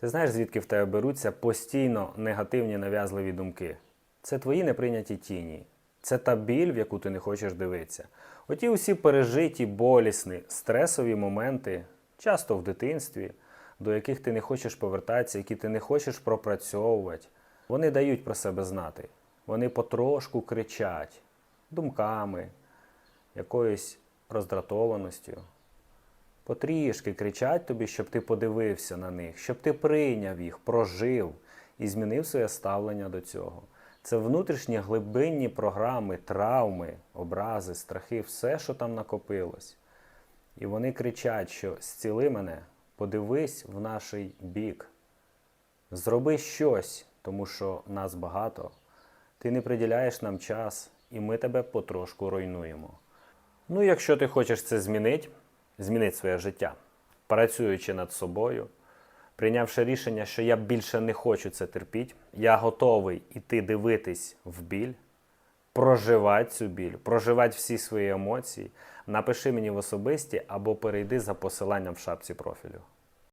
Ти знаєш, звідки в тебе беруться постійно негативні нав'язливі думки? Це твої неприйняті тіні. Це та біль, в яку ти не хочеш дивитися. Оті усі пережиті, болісні, стресові моменти, часто в дитинстві, до яких ти не хочеш повертатися, які ти не хочеш пропрацьовувати, вони дають про себе знати. Вони потрошку кричать думками, якоюсь роздратованістю. Потрішки кричать тобі, щоб ти подивився на них, щоб ти прийняв їх, прожив і змінив своє ставлення до цього. Це внутрішні глибинні програми, травми, образи, страхи, все, що там накопилось. І вони кричать, що зціли мене, подивись в наш бік, зроби щось, тому що нас багато. Ти не приділяєш нам час, і ми тебе потрошку руйнуємо. Ну, якщо ти хочеш це змінити, змінити своє життя, працюючи над собою, прийнявши рішення, що я більше не хочу це терпіти, я готовий іти дивитись в біль, проживати цю біль, проживати всі свої емоції, напиши мені в особисті або перейди за посиланням в шапці профілю.